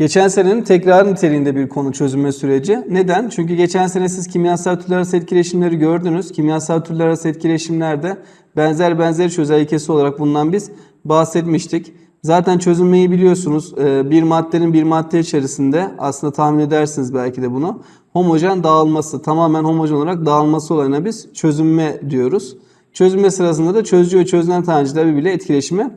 Geçen senenin tekrar niteliğinde bir konu çözülme süreci. Neden? Çünkü geçen sene siz kimyasal türler arası etkileşimleri gördünüz. Kimyasal türler arası etkileşimlerde benzer benzeri çözel ilkesi olarak bundan biz bahsetmiştik. Zaten çözülmeyi biliyorsunuz. Ee, Bir maddenin bir madde içerisinde aslında tahmin edersiniz belki de bunu. Homojen dağılması, tamamen homojen olarak dağılması olayına biz çözünme diyoruz. Çözünme sırasında da çözücü ve çözünen tanecikler birbiriyle etkileşime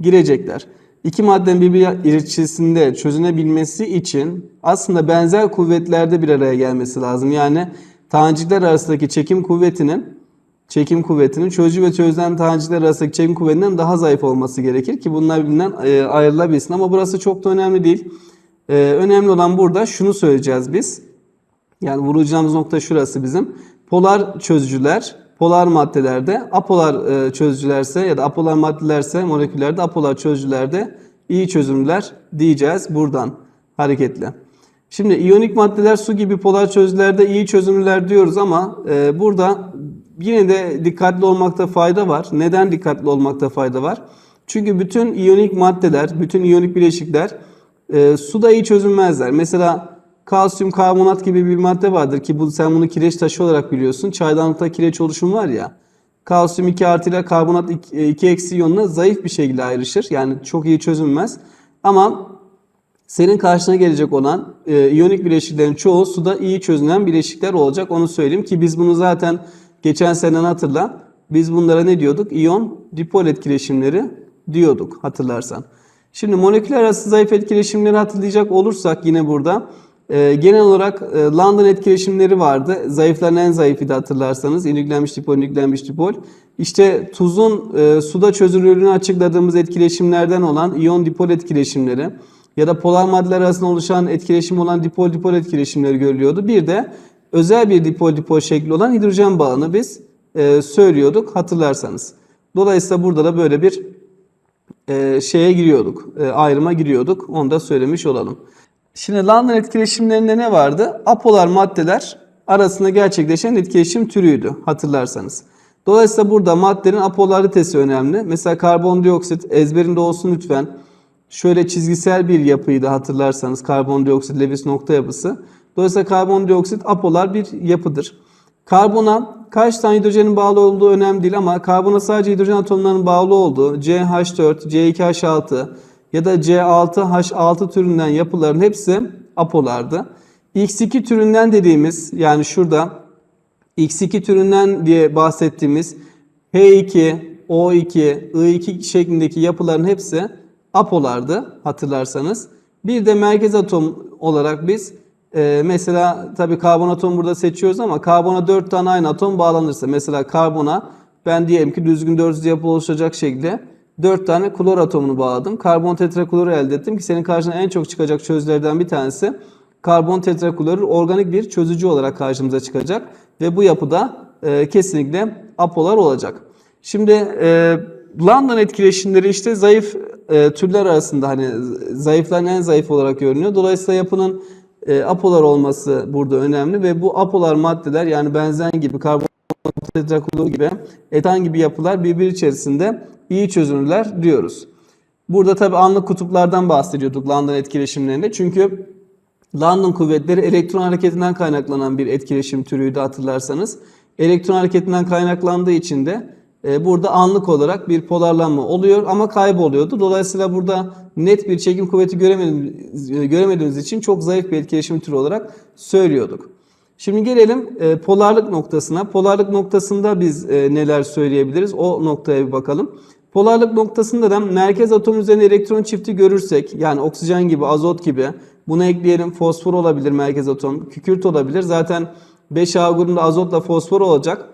girecekler. İki maddenin birbiri içerisinde çözünebilmesi için aslında benzer kuvvetlerde bir araya gelmesi lazım. Yani tanecikler arasındaki çekim kuvvetinin çekim kuvvetinin çözücü ve çözülen tanecikler arasındaki çekim kuvvetinden daha zayıf olması gerekir ki bunlar birbirinden e, ayrılabilsin. Ama burası çok da önemli değil. E, önemli olan burada şunu söyleyeceğiz biz. Yani vuracağımız nokta şurası bizim. Polar çözücüler, polar maddelerde, apolar e, çözücülerse ya da apolar maddelerse moleküllerde, apolar çözücülerde iyi çözümler diyeceğiz buradan hareketle. Şimdi iyonik maddeler su gibi polar çözücülerde iyi çözümler diyoruz ama e, burada yine de dikkatli olmakta fayda var. Neden dikkatli olmakta fayda var? Çünkü bütün iyonik maddeler, bütün iyonik bileşikler e, suda iyi çözünmezler. Mesela kalsiyum karbonat gibi bir madde vardır ki bu sen bunu kireç taşı olarak biliyorsun. Çaydanlıkta kireç oluşumu var ya. Kalsiyum 2 artı ile karbonat 2 eksi iyonuna zayıf bir şekilde ayrışır. Yani çok iyi çözünmez. Ama senin karşına gelecek olan e, iyonik bileşiklerin çoğu suda iyi çözünen bileşikler olacak. Onu söyleyeyim ki biz bunu zaten geçen seneden hatırla. Biz bunlara ne diyorduk? İyon dipol etkileşimleri diyorduk hatırlarsan. Şimdi moleküler arası zayıf etkileşimleri hatırlayacak olursak yine burada e, genel olarak e, London etkileşimleri vardı. Zayıfların en zayıfıydı hatırlarsanız. İnüklenmiş dipol, inüklenmiş dipol. İşte tuzun e, suda çözünürlüğünü açıkladığımız etkileşimlerden olan iyon dipol etkileşimleri ya da polar maddeler arasında oluşan etkileşim olan dipol dipol etkileşimleri görülüyordu. Bir de özel bir dipol dipol şekli olan hidrojen bağını biz e, söylüyorduk hatırlarsanız. Dolayısıyla burada da böyle bir e, şeye giriyorduk, e, ayrıma giriyorduk. Onu da söylemiş olalım. Şimdi London etkileşimlerinde ne vardı? Apolar maddeler arasında gerçekleşen etkileşim türüydü hatırlarsanız. Dolayısıyla burada maddenin apolaritesi önemli. Mesela karbondioksit ezberinde olsun lütfen. Şöyle çizgisel bir yapıydı hatırlarsanız karbondioksit Lewis nokta yapısı. Dolayısıyla karbondioksit apolar bir yapıdır. Karbona kaç tane hidrojenin bağlı olduğu önemli değil ama karbona sadece hidrojen atomlarının bağlı olduğu CH4, C2H6 ya da C6H6 türünden yapıların hepsi apolardı. X2 türünden dediğimiz yani şurada X2 türünden diye bahsettiğimiz H2, O2, I2 şeklindeki yapıların hepsi apolardı hatırlarsanız. Bir de merkez atom olarak biz e, mesela tabi karbon atomu burada seçiyoruz ama karbona 4 tane aynı atom bağlanırsa mesela karbona ben diyelim ki düzgün 400 yapı oluşacak şekilde 4 tane klor atomunu bağladım. Karbon tetrakloru elde ettim ki senin karşına en çok çıkacak çözülerden bir tanesi karbon tetrakloru organik bir çözücü olarak karşımıza çıkacak ve bu yapıda e, kesinlikle apolar olacak. Şimdi e, London etkileşimleri işte zayıf e, türler arasında hani zayıfların en zayıf olarak görünüyor. Dolayısıyla yapının e, apolar olması burada önemli ve bu apolar maddeler yani benzen gibi karbon tetraklor gibi etan gibi yapılar birbiri içerisinde iyi çözünürler diyoruz. Burada tabi anlık kutuplardan bahsediyorduk London etkileşimlerinde. Çünkü London kuvvetleri elektron hareketinden kaynaklanan bir etkileşim türüydü hatırlarsanız. Elektron hareketinden kaynaklandığı için de e, burada anlık olarak bir polarlanma oluyor ama kayboluyordu. Dolayısıyla burada net bir çekim kuvveti göremediğimiz, göremediğimiz için çok zayıf bir etkileşim türü olarak söylüyorduk. Şimdi gelelim e, polarlık noktasına. Polarlık noktasında biz e, neler söyleyebiliriz? O noktaya bir bakalım. Polarlık noktasında da merkez atom üzerinde elektron çifti görürsek yani oksijen gibi, azot gibi bunu ekleyelim. Fosfor olabilir merkez atom, kükürt olabilir. Zaten 5A grubunda azotla fosfor olacak.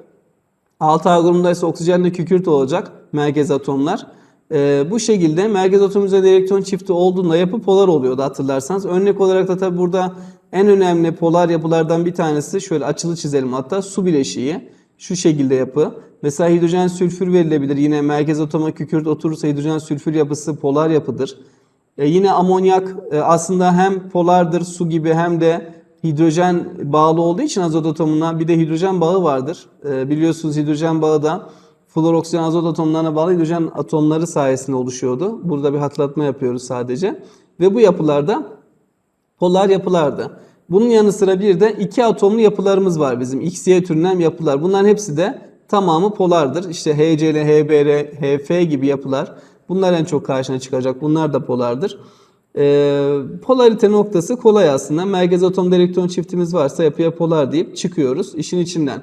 6A grubunda ise oksijenle kükürt olacak merkez atomlar. Ee, bu şekilde merkez atom üzerinde elektron çifti olduğunda yapı polar oluyordu hatırlarsanız. Örnek olarak da tabi burada en önemli polar yapılardan bir tanesi şöyle açılı çizelim hatta su bileşiği. Şu şekilde yapı. Mesela hidrojen sülfür verilebilir. Yine merkez atoma kükürt oturursa hidrojen sülfür yapısı polar yapıdır. E yine amonyak e, aslında hem polardır su gibi hem de hidrojen bağlı olduğu için azot atomuna bir de hidrojen bağı vardır. E, biliyorsunuz hidrojen bağı da flor oksijen azot atomlarına bağlı hidrojen atomları sayesinde oluşuyordu. Burada bir hatırlatma yapıyoruz sadece. Ve bu yapılarda Polar yapılardı. Bunun yanı sıra bir de iki atomlu yapılarımız var bizim. XY türünden yapılar. Bunların hepsi de tamamı polardır. İşte HCl, HBr, HF gibi yapılar. Bunlar en çok karşına çıkacak. Bunlar da polardır. Ee, polarite noktası kolay aslında. Merkez atomda elektron çiftimiz varsa yapıya polar deyip çıkıyoruz işin içinden.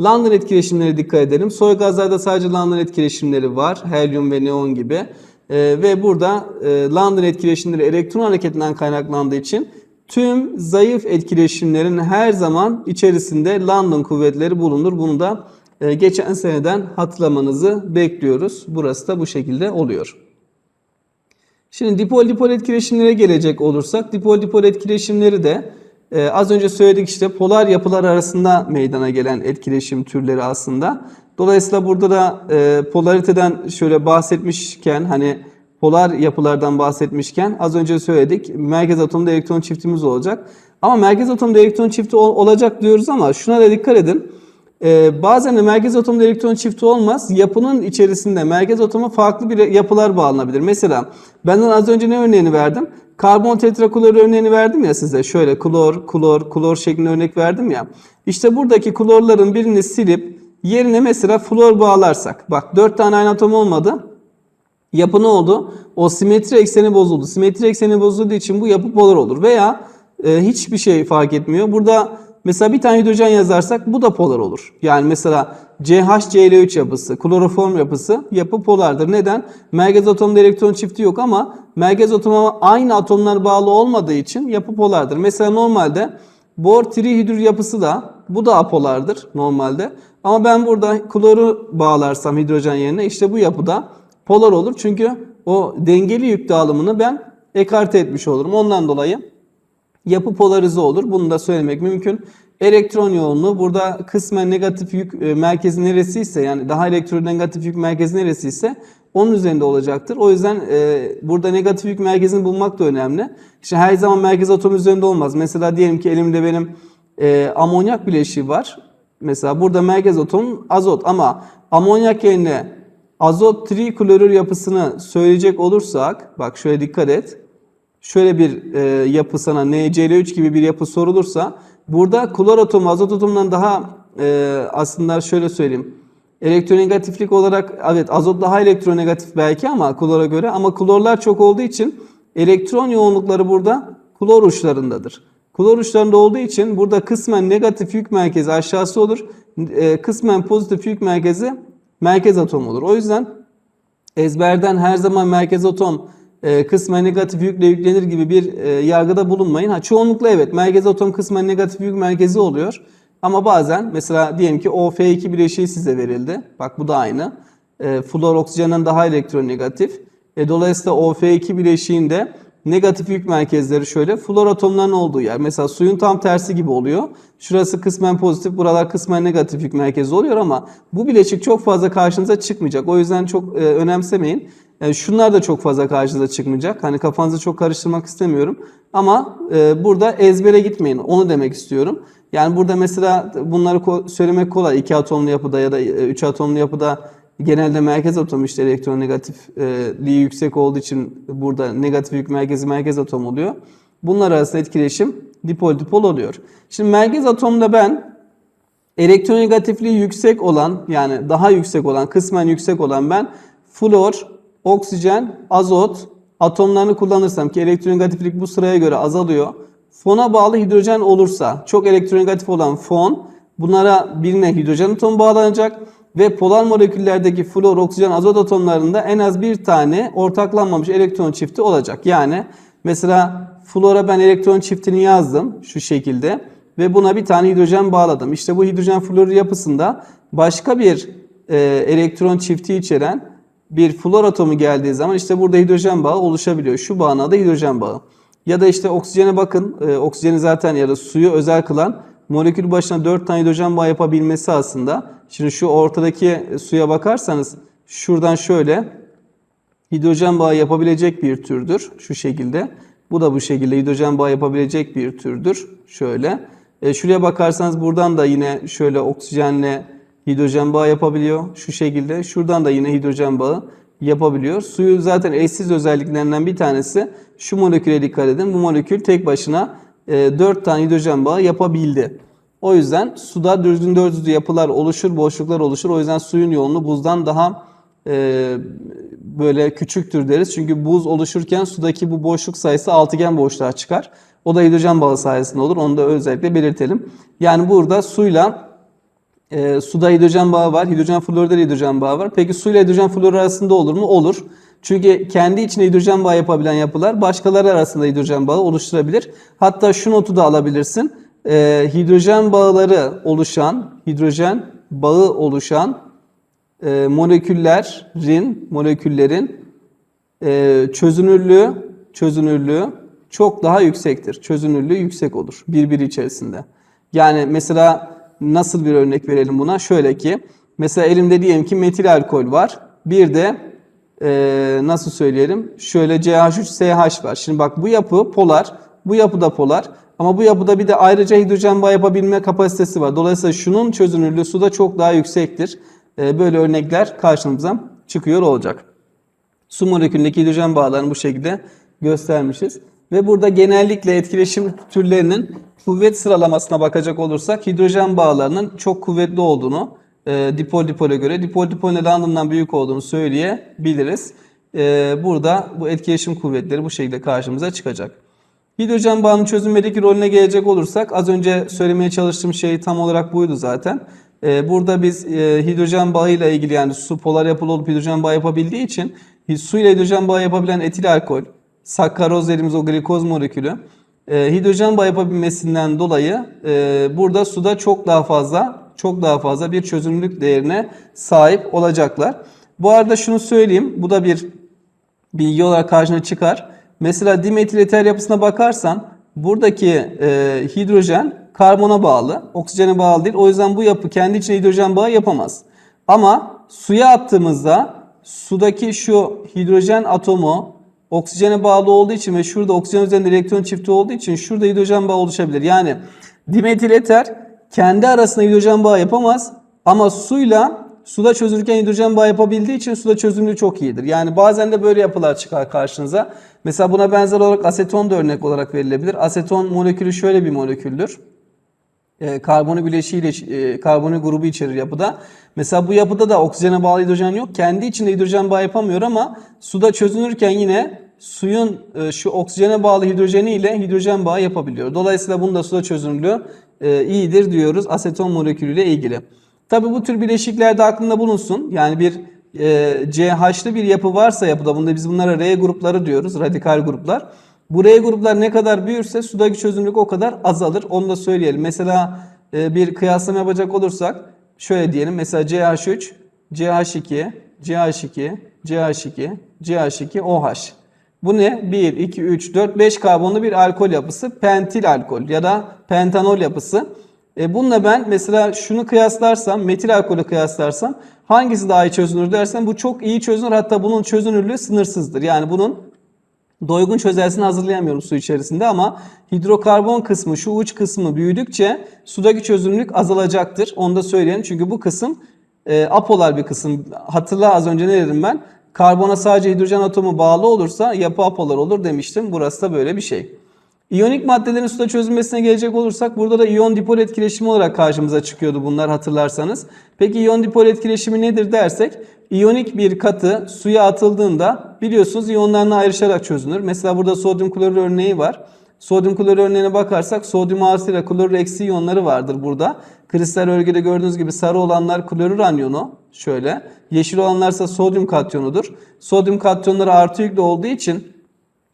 London etkileşimleri dikkat edelim. Soy gazlarda sadece London etkileşimleri var. Helyum ve neon gibi. Ee, ve burada e, London etkileşimleri elektron hareketinden kaynaklandığı için tüm zayıf etkileşimlerin her zaman içerisinde London kuvvetleri bulunur. Bunu da e, geçen seneden hatırlamanızı bekliyoruz. Burası da bu şekilde oluyor. Şimdi dipol dipol etkileşimlere gelecek olursak dipol dipol etkileşimleri de e, az önce söyledik işte polar yapılar arasında meydana gelen etkileşim türleri aslında. Dolayısıyla burada da e, polariteden şöyle bahsetmişken hani polar yapılardan bahsetmişken az önce söyledik merkez atomda elektron çiftimiz olacak. Ama merkez atomda elektron çifti ol- olacak diyoruz ama şuna da dikkat edin. Ee, bazen de merkez atomda elektron çifti olmaz. Yapının içerisinde merkez atoma farklı bir yapılar bağlanabilir. Mesela benden az önce ne örneğini verdim? Karbon tetraklor örneğini verdim ya size. Şöyle klor, klor, klor şeklinde örnek verdim ya. İşte buradaki klorların birini silip yerine mesela flor bağlarsak. Bak 4 tane aynı atom olmadı. Yapı ne oldu? O simetri ekseni bozuldu. Simetri ekseni bozulduğu için bu yapı polar olur. Veya e, hiçbir şey fark etmiyor. Burada mesela bir tane hidrojen yazarsak bu da polar olur. Yani mesela CHCl3 yapısı, kloroform yapısı yapı polardır. Neden? Merkez atomda elektron çifti yok ama merkez atoma aynı atomlar bağlı olmadığı için yapı polardır. Mesela normalde bor trihidür yapısı da bu da apolardır normalde. Ama ben burada kloru bağlarsam hidrojen yerine işte bu yapıda polar olur. Çünkü o dengeli yük dağılımını ben ekarte etmiş olurum. Ondan dolayı yapı polarize olur. Bunu da söylemek mümkün. Elektron yoğunluğu burada kısmen negatif yük e, merkezi neresiyse yani daha elektronegatif yük merkezi neresiyse onun üzerinde olacaktır. O yüzden e, burada negatif yük merkezini bulmak da önemli. İşte her zaman merkez atom üzerinde olmaz. Mesela diyelim ki elimde benim e, amonyak bileşiği var. Mesela burada merkez atom azot ama amonyak yerine azot triklorür yapısını söyleyecek olursak bak şöyle dikkat et. Şöyle bir e, yapı sana NCl3 gibi bir yapı sorulursa burada klor atomu azot atomundan daha e, aslında şöyle söyleyeyim. Elektronegatiflik olarak evet azot daha elektronegatif belki ama klora göre ama klorlar çok olduğu için elektron yoğunlukları burada klor uçlarındadır. Klor uçlarında olduğu için burada kısmen negatif yük merkezi aşağısı olur. E, kısmen pozitif yük merkezi merkez atom olur. O yüzden ezberden her zaman merkez atom e, kısmen negatif yükle yüklenir gibi bir e, yargıda bulunmayın. Ha, çoğunlukla evet merkez atom kısmen negatif yük merkezi oluyor. Ama bazen mesela diyelim ki OF2 bileşiği size verildi. Bak bu da aynı. E, flor oksijenden daha elektronegatif. E, dolayısıyla OF2 bileşiğinde negatif yük merkezleri şöyle flor atomlarının olduğu yer. Mesela suyun tam tersi gibi oluyor. Şurası kısmen pozitif, buralar kısmen negatif yük merkezi oluyor ama bu bileşik çok fazla karşınıza çıkmayacak. O yüzden çok e, önemsemeyin. Yani şunlar da çok fazla karşınıza çıkmayacak. Hani kafanızı çok karıştırmak istemiyorum. Ama e, burada ezbere gitmeyin. Onu demek istiyorum. Yani burada mesela bunları ko- söylemek kolay. İki atomlu yapıda ya da e, üç atomlu yapıda genelde merkez atom işte elektronegatifliği yüksek olduğu için burada negatif yük merkezi merkez atom oluyor. Bunlar arasında etkileşim dipol dipol oluyor. Şimdi merkez atomda ben elektronegatifliği yüksek olan yani daha yüksek olan kısmen yüksek olan ben flor, oksijen, azot atomlarını kullanırsam ki elektronegatiflik bu sıraya göre azalıyor. Fona bağlı hidrojen olursa çok elektronegatif olan fon bunlara birine hidrojen atomu bağlanacak ve polar moleküllerdeki flor, oksijen, azot atomlarında en az bir tane ortaklanmamış elektron çifti olacak. Yani mesela flora ben elektron çiftini yazdım şu şekilde ve buna bir tane hidrojen bağladım. İşte bu hidrojen florür yapısında başka bir e, elektron çifti içeren bir flor atomu geldiği zaman işte burada hidrojen bağı oluşabiliyor. Şu bağın adı hidrojen bağı. Ya da işte oksijene bakın. E, oksijeni zaten ya da suyu özel kılan molekül başına 4 tane hidrojen bağı yapabilmesi aslında. Şimdi şu ortadaki suya bakarsanız şuradan şöyle hidrojen bağı yapabilecek bir türdür. Şu şekilde. Bu da bu şekilde hidrojen bağı yapabilecek bir türdür. Şöyle. E, şuraya bakarsanız buradan da yine şöyle oksijenle hidrojen bağı yapabiliyor. Şu şekilde. Şuradan da yine hidrojen bağı yapabiliyor. Suyu zaten eşsiz özelliklerinden bir tanesi şu moleküle dikkat edin. Bu molekül tek başına 4 tane hidrojen bağı yapabildi. O yüzden suda düzgün dördüzlü yapılar oluşur, boşluklar oluşur. O yüzden suyun yoğunluğu buzdan daha e, böyle küçüktür deriz. Çünkü buz oluşurken sudaki bu boşluk sayısı altıgen boşluğa çıkar. O da hidrojen bağı sayesinde olur. Onu da özellikle belirtelim. Yani burada suyla e, suda hidrojen bağı var. Hidrojen florda da hidrojen bağı var. Peki suyla hidrojen flor arasında olur mu? Olur. Çünkü kendi içine hidrojen bağı yapabilen yapılar başkaları arasında hidrojen bağı oluşturabilir. Hatta şu notu da alabilirsin. E, hidrojen bağları oluşan, hidrojen bağı oluşan e, moleküllerin, moleküllerin e, çözünürlüğü, çözünürlüğü çok daha yüksektir. Çözünürlüğü yüksek olur birbiri içerisinde. Yani mesela nasıl bir örnek verelim buna? Şöyle ki mesela elimde diyelim ki metil alkol var. Bir de e, nasıl söyleyelim? Şöyle CH3SH var. Şimdi bak bu yapı polar, bu yapı da polar. Ama bu yapıda bir de ayrıca hidrojen bağı yapabilme kapasitesi var. Dolayısıyla şunun çözünürlüğü suda çok daha yüksektir. E, böyle örnekler karşımıza çıkıyor olacak. Su molekülündeki hidrojen bağlarını bu şekilde göstermişiz. Ve burada genellikle etkileşim türlerinin kuvvet sıralamasına bakacak olursak hidrojen bağlarının çok kuvvetli olduğunu, e, dipol dipole göre dipol dipol London'dan büyük olduğunu söyleyebiliriz. E, burada bu etkileşim kuvvetleri bu şekilde karşımıza çıkacak. Hidrojen bağının çözünmedeki rolüne gelecek olursak az önce söylemeye çalıştığım şey tam olarak buydu zaten. Ee, burada biz e, hidrojen bağıyla ilgili yani su polar yapılı olup hidrojen bağı yapabildiği için su ile hidrojen bağı yapabilen etil alkol, sakkaroz dediğimiz o glikoz molekülü e, hidrojen bağı yapabilmesinden dolayı e, burada suda çok daha fazla çok daha fazla bir çözünürlük değerine sahip olacaklar. Bu arada şunu söyleyeyim. Bu da bir bilgi olarak karşına çıkar. Mesela dimetil eter yapısına bakarsan buradaki e, hidrojen karbona bağlı, oksijene bağlı değil. O yüzden bu yapı kendi içine hidrojen bağı yapamaz. Ama suya attığımızda sudaki şu hidrojen atomu oksijene bağlı olduğu için ve şurada oksijen üzerinde elektron çifti olduğu için şurada hidrojen bağı oluşabilir. Yani dimetil eter kendi arasında hidrojen bağı yapamaz ama suyla suda çözülürken hidrojen bağı yapabildiği için suda çözünürlüğü çok iyidir. Yani bazen de böyle yapılar çıkar karşınıza. Mesela buna benzer olarak aseton da örnek olarak verilebilir. Aseton molekülü şöyle bir moleküldür. E, karbonu bileşiğiyle e, karbonu grubu içerir yapıda. Mesela bu yapıda da oksijene bağlı hidrojen yok. Kendi içinde hidrojen bağı yapamıyor ama suda çözünürken yine suyun e, şu oksijene bağlı hidrojeni ile hidrojen bağı yapabiliyor. Dolayısıyla bunun da suda çözünürlüğü e, iyidir diyoruz aseton molekülüyle ilgili. Tabi bu tür bileşiklerde aklında bulunsun. Yani bir e, CH'lı bir yapı varsa yapıda bunda biz bunlara R grupları diyoruz. Radikal gruplar. Bu R gruplar ne kadar büyürse sudaki çözünürlük o kadar azalır. Onu da söyleyelim. Mesela bir kıyaslama yapacak olursak şöyle diyelim. Mesela CH3, CH2, CH2, CH2, CH2, OH. Bu ne? 1, 2, 3, 4, 5 karbonlu bir alkol yapısı. Pentil alkol ya da pentanol yapısı. E bununla ben mesela şunu kıyaslarsam, metil alkolü kıyaslarsam hangisi daha iyi çözünür dersen bu çok iyi çözünür. Hatta bunun çözünürlüğü sınırsızdır. Yani bunun doygun çözeltisini hazırlayamıyorum su içerisinde ama hidrokarbon kısmı, şu uç kısmı büyüdükçe sudaki çözünürlük azalacaktır. Onu da söyleyelim çünkü bu kısım e, apolar bir kısım. Hatırla az önce ne dedim ben? Karbona sadece hidrojen atomu bağlı olursa yapı apolar olur demiştim. Burası da böyle bir şey. İyonik maddelerin suda çözülmesine gelecek olursak burada da iyon dipol etkileşimi olarak karşımıza çıkıyordu bunlar hatırlarsanız. Peki iyon dipol etkileşimi nedir dersek iyonik bir katı suya atıldığında biliyorsunuz iyonlarına ayrışarak çözünür. Mesela burada sodyum klorür örneği var. Sodyum klorür örneğine bakarsak sodyum artı ile klorür eksi iyonları vardır burada. Kristal örgüde gördüğünüz gibi sarı olanlar klorür anyonu şöyle. Yeşil olanlarsa sodyum katyonudur. Sodyum katyonları artı yüklü olduğu için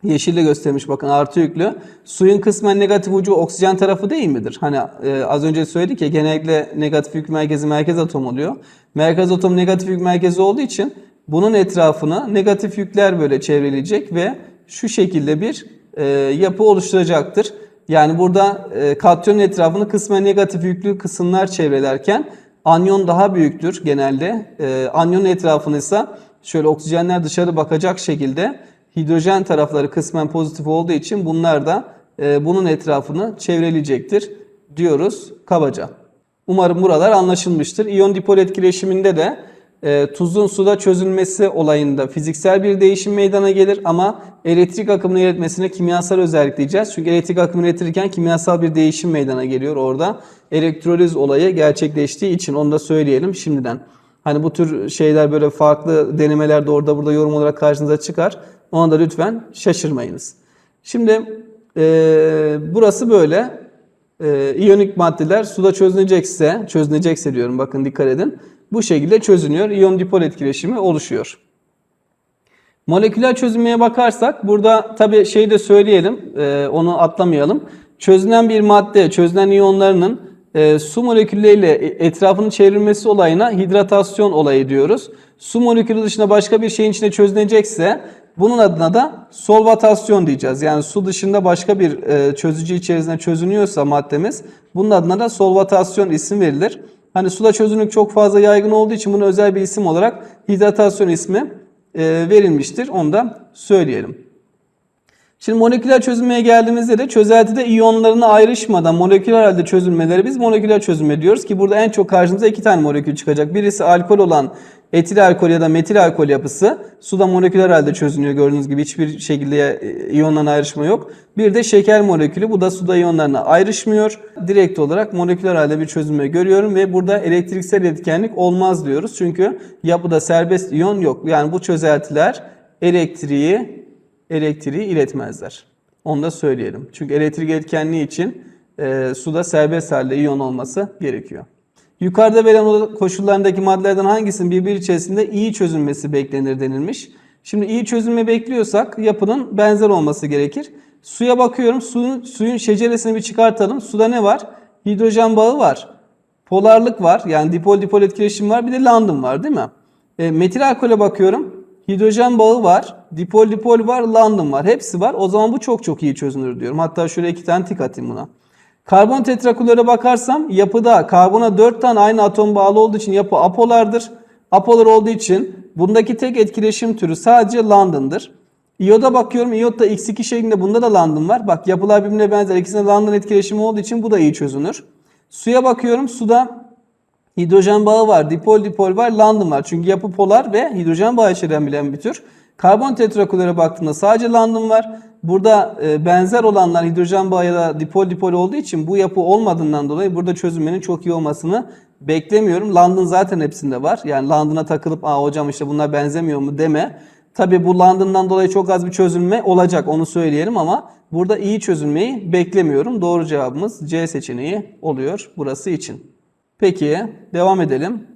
Yeşille göstermiş bakın artı yüklü. Suyun kısmen negatif ucu oksijen tarafı değil midir? Hani e, az önce söyledik ya genellikle negatif yük merkezi merkez atom oluyor. Merkez atom negatif yük merkezi olduğu için bunun etrafını negatif yükler böyle çevreleyecek ve şu şekilde bir e, yapı oluşturacaktır. Yani burada e, katyonun etrafını kısmen negatif yüklü kısımlar çevrelerken anyon daha büyüktür genelde. E, anyonun etrafını ise şöyle oksijenler dışarı bakacak şekilde hidrojen tarafları kısmen pozitif olduğu için bunlar da e, bunun etrafını çevreleyecektir diyoruz kabaca. Umarım buralar anlaşılmıştır. İyon dipol etkileşiminde de e, tuzun suda çözülmesi olayında fiziksel bir değişim meydana gelir ama elektrik akımını iletmesine kimyasal özellik diyeceğiz. Çünkü elektrik akımını iletirken kimyasal bir değişim meydana geliyor orada. Elektroliz olayı gerçekleştiği için onu da söyleyelim şimdiden. Hani bu tür şeyler böyle farklı denemelerde orada burada yorum olarak karşınıza çıkar. Ona da lütfen şaşırmayınız. Şimdi e, burası böyle. E, iyonik maddeler suda çözünecekse, çözünecekse diyorum bakın dikkat edin. Bu şekilde çözünüyor. İyon dipol etkileşimi oluşuyor. Moleküler çözünmeye bakarsak burada tabii şey de söyleyelim, e, onu atlamayalım. Çözünen bir madde, çözünen iyonlarının e, su molekülleriyle etrafını çevrilmesi olayına hidratasyon olayı diyoruz. Su molekülü dışında başka bir şeyin içine çözünecekse bunun adına da solvatasyon diyeceğiz. Yani su dışında başka bir e, çözücü içerisinde çözünüyorsa maddemiz bunun adına da solvatasyon isim verilir. Hani suda çözünürlük çok fazla yaygın olduğu için buna özel bir isim olarak hidratasyon ismi e, verilmiştir. Onu da söyleyelim. Şimdi moleküler çözünmeye geldiğimizde de çözeltide iyonlarına ayrışmadan moleküler halde çözülmeleri biz moleküler çözünme diyoruz ki burada en çok karşımıza iki tane molekül çıkacak. Birisi alkol olan etil alkol ya da metil alkol yapısı suda moleküler halde çözünüyor gördüğünüz gibi hiçbir şekilde iyonlarına ayrışma yok. Bir de şeker molekülü bu da suda iyonlarına ayrışmıyor. Direkt olarak moleküler halde bir çözünme görüyorum ve burada elektriksel etkenlik olmaz diyoruz. Çünkü yapıda serbest iyon yok. Yani bu çözeltiler elektriği elektriği iletmezler. Onu da söyleyelim. Çünkü elektrik etkenliği için e, suda serbest halde iyon olması gerekiyor. Yukarıda verilen koşullarındaki maddelerden hangisinin birbiri içerisinde iyi çözülmesi beklenir denilmiş. Şimdi iyi çözülme bekliyorsak yapının benzer olması gerekir. Suya bakıyorum. Suyun, suyun şeceresini bir çıkartalım. Suda ne var? Hidrojen bağı var. Polarlık var. Yani dipol dipol etkileşim var. Bir de London var değil mi? E, metil alkole bakıyorum. Hidrojen bağı var. Dipol dipol var. London var. Hepsi var. O zaman bu çok çok iyi çözünür diyorum. Hatta şöyle iki tane tik atayım buna. Karbon tetraklora bakarsam yapıda karbona 4 tane aynı atom bağlı olduğu için yapı apolardır. Apolar olduğu için bundaki tek etkileşim türü sadece London'dır. İyoda bakıyorum. İyodda X2 şeklinde bunda da London var. Bak yapılar birbirine benzer. İkisinde London etkileşimi olduğu için bu da iyi çözünür. Suya bakıyorum. Suda hidrojen bağı var. Dipol dipol var. London var. Çünkü yapı polar ve hidrojen bağı içeren bilen bir tür. Karbon tetraklora baktığında sadece London var. Burada e, benzer olanlar hidrojen bağı ya da dipol dipol olduğu için bu yapı olmadığından dolayı burada çözünmenin çok iyi olmasını beklemiyorum. London zaten hepsinde var. Yani London'a takılıp Aa, hocam işte bunlar benzemiyor mu deme. Tabi bu London'dan dolayı çok az bir çözülme olacak onu söyleyelim ama burada iyi çözülmeyi beklemiyorum. Doğru cevabımız C seçeneği oluyor burası için. Peki devam edelim.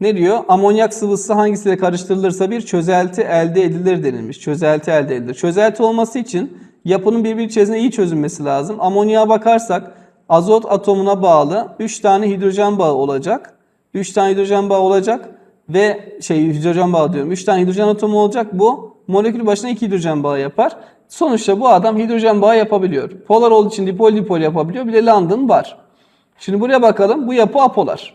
Ne diyor? Amonyak sıvısı hangisiyle karıştırılırsa bir çözelti elde edilir denilmiş. Çözelti elde edilir. Çözelti olması için yapının birbiri içerisinde iyi çözülmesi lazım. Amonyağa bakarsak azot atomuna bağlı 3 tane hidrojen bağı olacak. 3 tane hidrojen bağı olacak ve şey hidrojen bağı diyorum. 3 tane hidrojen atomu olacak. Bu molekül başına 2 hidrojen bağı yapar. Sonuçta bu adam hidrojen bağı yapabiliyor. Polar olduğu için dipol dipol yapabiliyor. Bir de London var. Şimdi buraya bakalım. Bu yapı apolar.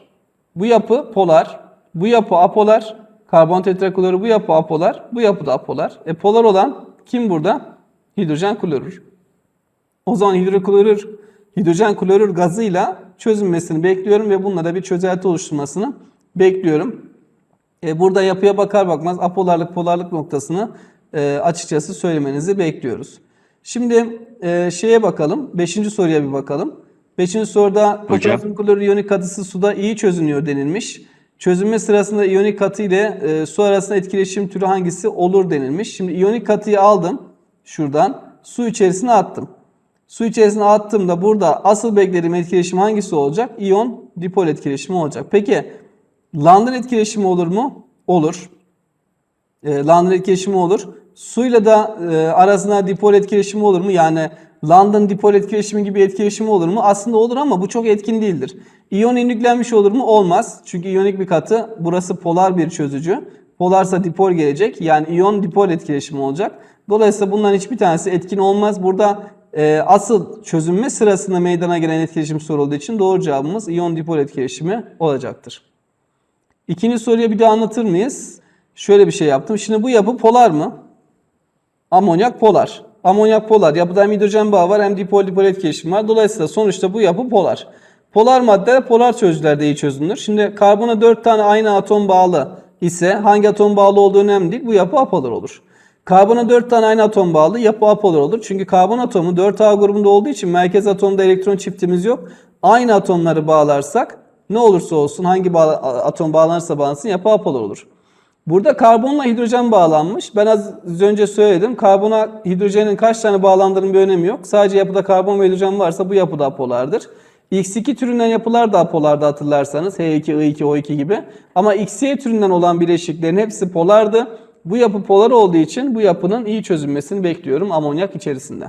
Bu yapı polar. Bu yapı apolar. Karbon tetraklorür bu yapı apolar. Bu yapı da apolar. E polar olan kim burada? Hidrojen klorür. O zaman hidroklorür, hidrojen klorür gazıyla çözünmesini bekliyorum ve bunlara bir çözelti oluşturmasını bekliyorum. E burada yapıya bakar bakmaz apolarlık polarlık noktasını e, açıkçası söylemenizi bekliyoruz. Şimdi e, şeye bakalım. Beşinci soruya bir bakalım. Beşinci soruda potasyum klorür iyonik katısı suda iyi çözünüyor denilmiş. Çözünme sırasında iyonik katı ile e, su arasında etkileşim türü hangisi olur denilmiş. Şimdi iyonik katıyı aldım şuradan su içerisine attım. Su içerisine attığımda burada asıl beklediğim etkileşim hangisi olacak? İyon dipol etkileşimi olacak. Peki London etkileşimi olur mu? Olur. E, London etkileşimi olur. Suyla da e, arasında dipol etkileşimi olur mu? Yani London dipol etkileşimi gibi etkileşimi olur mu? Aslında olur ama bu çok etkin değildir. İyon inüklenmiş olur mu? Olmaz. Çünkü iyonik bir katı. Burası polar bir çözücü. Polarsa dipol gelecek. Yani iyon dipol etkileşimi olacak. Dolayısıyla bunların hiçbir tanesi etkin olmaz. Burada e, asıl çözünme sırasında meydana gelen etkileşim sorulduğu için doğru cevabımız iyon dipol etkileşimi olacaktır. İkinci soruya bir daha anlatır mıyız? Şöyle bir şey yaptım. Şimdi bu yapı polar mı? Amonyak polar. Amonyak polar. Yapıda hem hidrojen bağı var hem dipol dipol etkileşim var. Dolayısıyla sonuçta bu yapı polar. Polar maddeler polar çözücülerde iyi çözünür. Şimdi karbona 4 tane aynı atom bağlı ise hangi atom bağlı olduğu önemli değil. Bu yapı apolar olur. Karbona 4 tane aynı atom bağlı yapı apolar olur. Çünkü karbon atomu 4A grubunda olduğu için merkez atomda elektron çiftimiz yok. Aynı atomları bağlarsak ne olursa olsun hangi bağla- atom bağlanırsa bağlansın yapı apolar olur. Burada karbonla hidrojen bağlanmış. Ben az önce söyledim. Karbona hidrojenin kaç tane bağlandığının bir önemi yok. Sadece yapıda karbon ve hidrojen varsa bu yapı da apolardır. X2 türünden yapılar da apolarda hatırlarsanız. H2, I2, O2 gibi. Ama XY türünden olan bileşiklerin hepsi polardı. Bu yapı polar olduğu için bu yapının iyi çözülmesini bekliyorum amonyak içerisinde.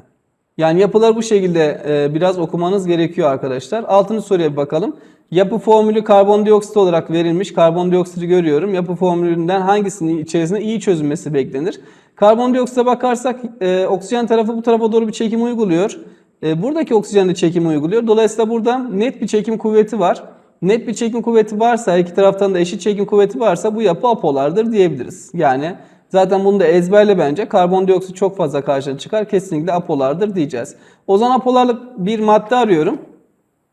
Yani yapıları bu şekilde e, biraz okumanız gerekiyor arkadaşlar. Altıncı soruya bir bakalım. Yapı formülü karbondioksit olarak verilmiş. Karbondioksiti görüyorum. Yapı formülünden hangisinin içerisinde iyi çözülmesi beklenir? Karbondioksite bakarsak e, oksijen tarafı bu tarafa doğru bir çekim uyguluyor. E, buradaki oksijen de çekim uyguluyor. Dolayısıyla burada net bir çekim kuvveti var. Net bir çekim kuvveti varsa, iki taraftan da eşit çekim kuvveti varsa bu yapı apolardır diyebiliriz. Yani zaten bunu da ezberle bence. Karbondioksit çok fazla karşına çıkar. Kesinlikle apolardır diyeceğiz. O zaman apolarlık bir madde arıyorum.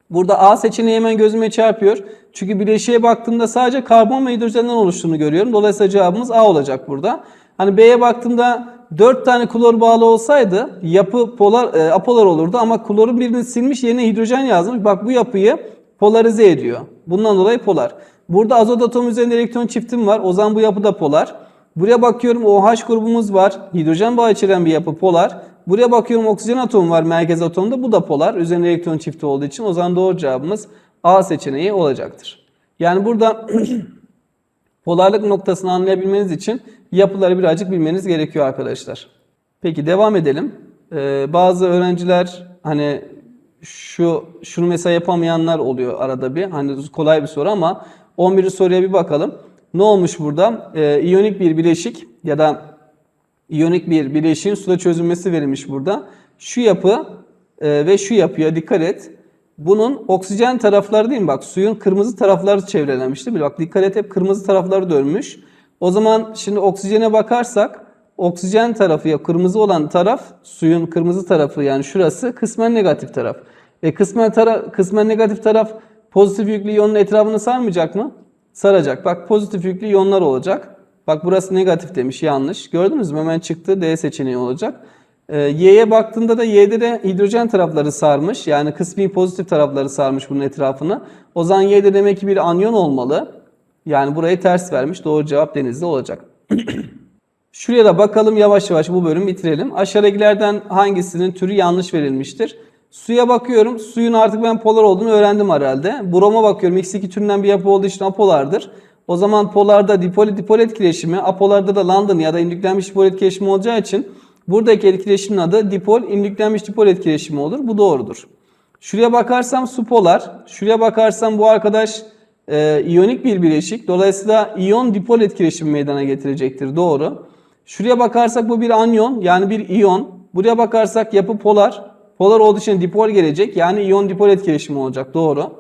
Burada A seçeneği hemen gözüme çarpıyor. Çünkü bileşiğe baktığımda sadece karbon ve hidrojenden oluştuğunu görüyorum. Dolayısıyla cevabımız A olacak burada. Hani B'ye baktığımda 4 tane klor bağlı olsaydı yapı polar e, apolar olurdu ama klorun birini silmiş yerine hidrojen yazmış. Bak bu yapıyı polarize ediyor. Bundan dolayı polar. Burada azot atomu üzerinde elektron çiftim var. O zaman bu yapı da polar. Buraya bakıyorum OH grubumuz var. Hidrojen bağı içeren bir yapı polar. Buraya bakıyorum oksijen atomu var merkez atomda. Bu da polar. Üzerinde elektron çifti olduğu için o zaman doğru cevabımız A seçeneği olacaktır. Yani burada polarlık noktasını anlayabilmeniz için yapıları birazcık bilmeniz gerekiyor arkadaşlar. Peki devam edelim. Ee, bazı öğrenciler hani şu şunu mesela yapamayanlar oluyor arada bir. Hani kolay bir soru ama 11. soruya bir bakalım. Ne olmuş burada? Ee, iyonik bir bileşik ya da iyonik bir bileşiğin suda çözülmesi verilmiş burada. Şu yapı e, ve şu yapıya dikkat et. Bunun oksijen tarafları değil mi? Bak suyun kırmızı tarafları çevrelenmiş? Bak dikkat et hep kırmızı tarafları dönmüş. O zaman şimdi oksijene bakarsak oksijen tarafı ya kırmızı olan taraf suyun kırmızı tarafı yani şurası kısmen negatif taraf. E kısmen, tara kısmen negatif taraf pozitif yüklü iyonun etrafını sarmayacak mı? Saracak. Bak pozitif yüklü iyonlar olacak. Bak burası negatif demiş yanlış. Gördünüz mü? Hemen çıktı D seçeneği olacak. Ee, Y'ye baktığında da Y'de de hidrojen tarafları sarmış. Yani kısmi pozitif tarafları sarmış bunun etrafını. O zaman Y'de demek ki bir anyon olmalı. Yani burayı ters vermiş. Doğru cevap denizde olacak. Şuraya da bakalım yavaş yavaş bu bölümü bitirelim. Aşağıdakilerden hangisinin türü yanlış verilmiştir? Suya bakıyorum. Suyun artık ben polar olduğunu öğrendim herhalde. Broma bakıyorum. X2 türünden bir yapı olduğu için apolardır. O zaman polarda dipol dipol etkileşimi, apolarda da London ya da indüklenmiş dipol etkileşimi olacağı için buradaki etkileşimin adı dipol indüklenmiş dipol etkileşimi olur. Bu doğrudur. Şuraya bakarsam su polar. Şuraya bakarsam bu arkadaş e, iyonik bir bileşik. Dolayısıyla iyon dipol etkileşimi meydana getirecektir. Doğru. Şuraya bakarsak bu bir anyon yani bir iyon. Buraya bakarsak yapı polar. Polar olduğu için dipol gelecek. Yani iyon dipol etkileşimi olacak. Doğru.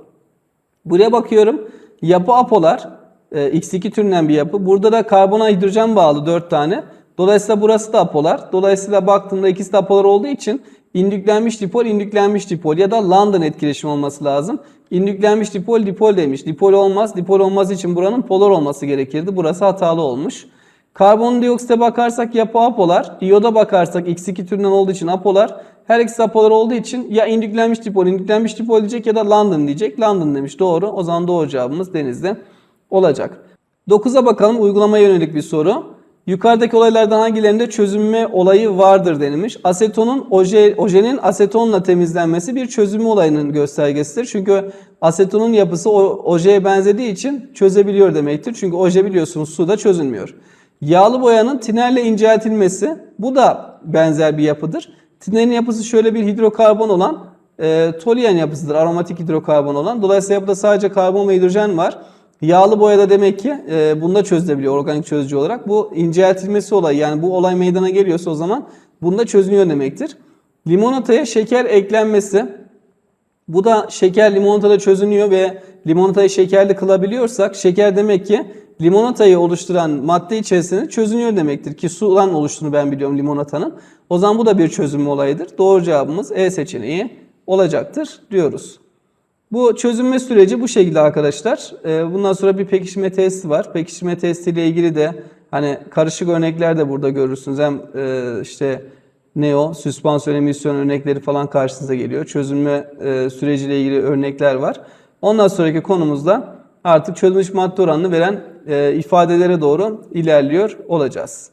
Buraya bakıyorum. Yapı apolar. E, X2 türünden bir yapı. Burada da karbona hidrojen bağlı 4 tane. Dolayısıyla burası da apolar. Dolayısıyla baktığımda ikisi de apolar olduğu için indüklenmiş dipol, indüklenmiş dipol ya da London etkileşimi olması lazım. İndüklenmiş dipol, dipol demiş. Dipol olmaz. Dipol olması için buranın polar olması gerekirdi. Burası hatalı olmuş. Karbondioksite bakarsak yapı apolar. İyoda bakarsak X2 türünden olduğu için apolar. Her ikisi apolar olduğu için ya indüklenmiş dipol, indüklenmiş dipol diyecek ya da London diyecek. London demiş. Doğru. O zaman doğru cevabımız denizde olacak. 9'a bakalım uygulamaya yönelik bir soru. Yukarıdaki olaylardan hangilerinde çözünme olayı vardır denilmiş. Asetonun oje, ojenin asetonla temizlenmesi bir çözünme olayının göstergesidir. Çünkü asetonun yapısı ojeye benzediği için çözebiliyor demektir. Çünkü oje biliyorsunuz suda çözünmüyor. Yağlı boyanın tinerle inceltilmesi bu da benzer bir yapıdır. Tinerin yapısı şöyle bir hidrokarbon olan e, toluen yapısıdır. Aromatik hidrokarbon olan. Dolayısıyla yapıda sadece karbon ve hidrojen var. Yağlı boyada demek ki e, bunda çözülebiliyor organik çözücü olarak. Bu inceltilmesi olayı yani bu olay meydana geliyorsa o zaman bunda çözünüyor demektir. Limonataya şeker eklenmesi. Bu da şeker limonatada çözünüyor ve limonatayı şekerli kılabiliyorsak şeker demek ki limonatayı oluşturan madde içerisinde çözünüyor demektir. Ki sudan oluştuğunu ben biliyorum limonatanın. O zaman bu da bir çözünme olayıdır. Doğru cevabımız E seçeneği olacaktır diyoruz. Bu çözünme süreci bu şekilde arkadaşlar. Ee, Bundan sonra bir pekişme testi var. Pekişme testiyle ilgili de hani karışık örnekler de burada görürsünüz. Hem e, işte neo, süspansiyon emisyon örnekleri falan karşınıza geliyor. Çözünme e, süreciyle ilgili örnekler var. Ondan sonraki konumuzda artık çözülmüş madde oranını veren e, ifadelere doğru ilerliyor olacağız.